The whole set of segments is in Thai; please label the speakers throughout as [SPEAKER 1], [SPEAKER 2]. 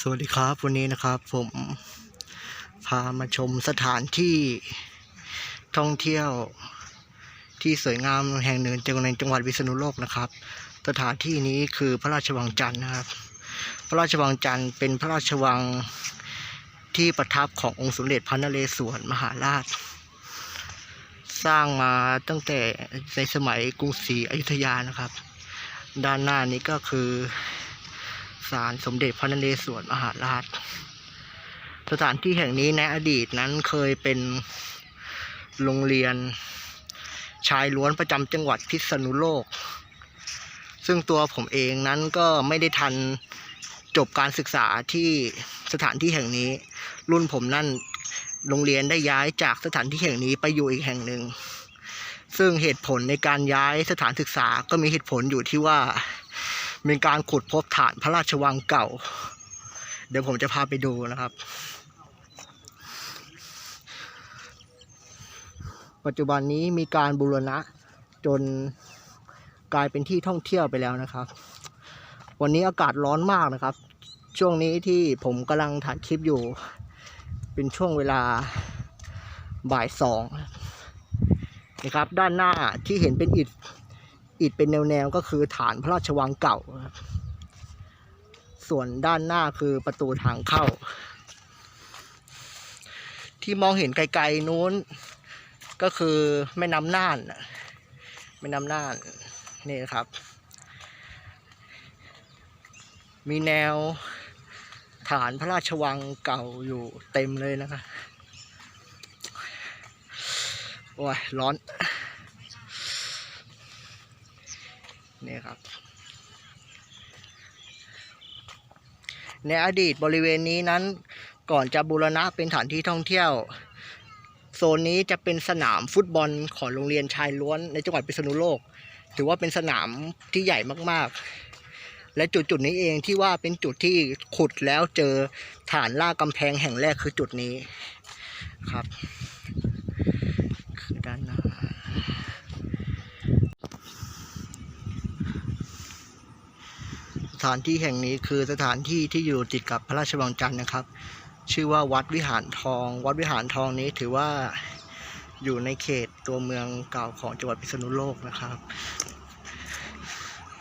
[SPEAKER 1] สวัสดีครับวันนี้นะครับผมพามาชมสถานที่ท่องเที่ยวที่สวยงามแห่งหนึ่งในจังหวัดวิษณุโลกนะครับ สถานที่นี้คือพระราชวังจันทร์นะครับ พระราชวังจันทร์เป็นพระราชวังที่ประทับขององค์สมเด็จพระนเรศวรมหาราช สร้างมาตั้งแต่ในสมัยกรุงศรีอยุธยานะครับ ด้านหน้านี้ก็คือ ศาลสมเด็จพระนเรศวรมหาราช สถานที่แห่งนี้ในอดีตนั้นเคยเป็นโรงเรียนชายล้วนประจำจังหวัดพิษณุโลก ซึ่งตัวผมเองนั้นก็ไม่ได้ทันจบการศึกษาที่สถานที่แห่งนี้ รุ่นผมนั่นโรงเรียนได้ย้ายจากสถานที่แห่งนี้ไปอยู่อีกแห่งหนึ่ง ซึ่งเหตุผลในการย้ายสถานศึกษาก็มีเหตุผลอยู่ที่ว่า มีการขุดพบฐานพระราชวังเก่า เดี๋ยวผมจะพาไปดูนะครับ ปัจจุบันนี้มีการบูรณะจนกลายเป็นที่ท่องเที่ยวไปแล้วนะครับ วันนี้อากาศร้อนมากนะครับ ช่วงนี้ที่ผมกำลังถ่ายคลิปอยู่ เป็นช่วงเวลาบ่ายสองนะครับ ด้านหน้าที่เห็นเป็นอิฐ อิฐเป็นแนวๆก็คือฐานพระราชวังเก่าครับส่วนด้านหน้าคือประตูทางเข้า ที่มองเห็นไกลๆนู้น ก็คือแม่น้ำน่านแม่น้ำน่านนี่ครับ มีแนวฐานพระราชวังเก่าอยู่เต็มเลยนะครับโอ้ย ร้อน นี่ครับ ในอดีตบริเวณนี้นั้นก่อนจะบูรณะเป็นสถานที่ท่องเที่ยว โซนนี้จะเป็นสนามฟุตบอลของโรงเรียนชายล้วนในจังหวัดพิษณุโลก ถือว่าเป็นสนามที่ใหญ่มากๆ และจุดจุดๆนี้เองที่ว่าเป็นจุดที่ขุดแล้วเจอฐานล่ากำแพงแห่งแรกคือจุดนี้ครับ คือด้านหน้า ส ถานที่แห่งนี้คือสถานที่ที่อยู่ติดกับพระราชวังจันทร์นะครับ ชื่อว่าวัดวิหารทอง วัดวิหารทองนี้ถือว่าอยู่ในเขตตัวเมืองเก่าของจังหวัดพิษณุโลกนะครับ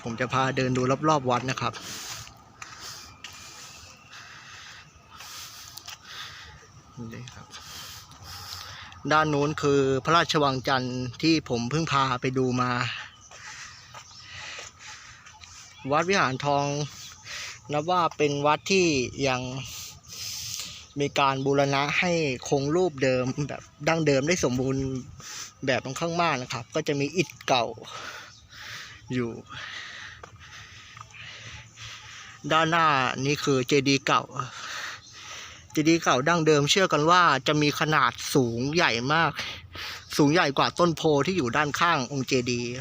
[SPEAKER 1] ผมจะพาเดินดูรอบๆวัดนะครับ นี่ครับ ด้านนู้นคือพระราชวังจันทร์ที่ผมเพิ่งพาไปดูมา วัดวิหารทองนับว่าเป็นวัดที่ยังมีการบูรณะให้คงรูปเดิมแบบดั้งเดิมได้สมบูรณ์แบบค่อนข้างมากนะครับ ก็จะมีอิฐเก่าอยู่ ด้านหน้านี่คือเจดีย์เก่า เจดีย์เก่าดั้งเดิมเชื่อกันว่าจะมีขนาดสูงใหญ่มาก สูงใหญ่กว่าต้นโพที่อยู่ด้านข้างองค์เจดีย์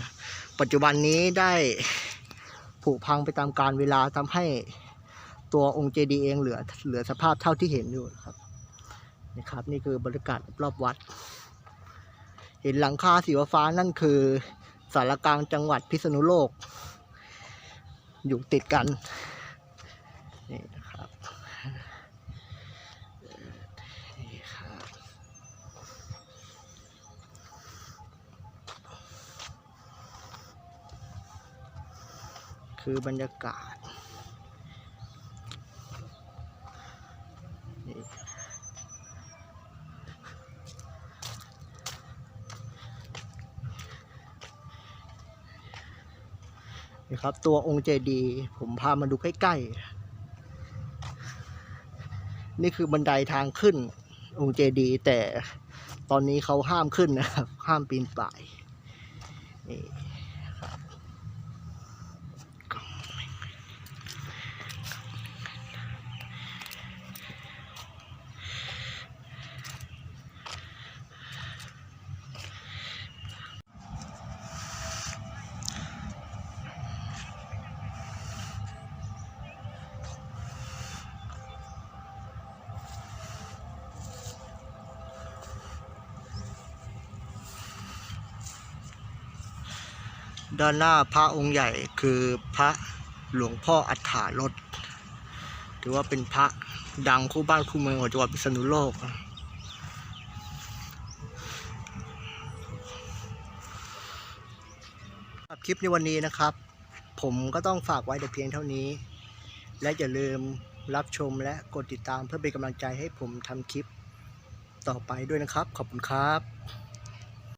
[SPEAKER 1] ปัจจุบันนี้ได้ ผุพังไปตามกาลเวลาทำให้ตัวองค์เจดีย์เองเหลือเหลือสภาพเท่าที่เห็นอยู่ครับนี่ครับ นี่คือบรรยากาศรอบวัด เห็นหลังคาสีฟ้านั่นคือสารกลางจังหวัดพิษณุโลก อยู่ติดกันนี่ คือบรรยากาศนี่ครับ ตัวองค์เจดีผมพามาดูใกล้ๆ นี่คือบันไดทางขึ้น องค์เจดีแต่ตอนนี้เขาห้ามขึ้นนะครับ ห้ามปีนป่ายนี่ ด้านหน้าพระองค์ใหญ่คือพระหลวงพ่ออัฏฐารถถือว่าเป็นพระดังคู่บ้านคู่เมืองของจังหวัดพิษณุโลก คลิปในวันนี้นะครับ ผมก็ต้องฝากไว้แต่เพียงเท่านี้ และอย่าลืมรับชมและกดติดตามเพื่อเป็นกำลังใจให้ผมทำคลิปต่อไปด้วยนะครับ ขอบคุณครับ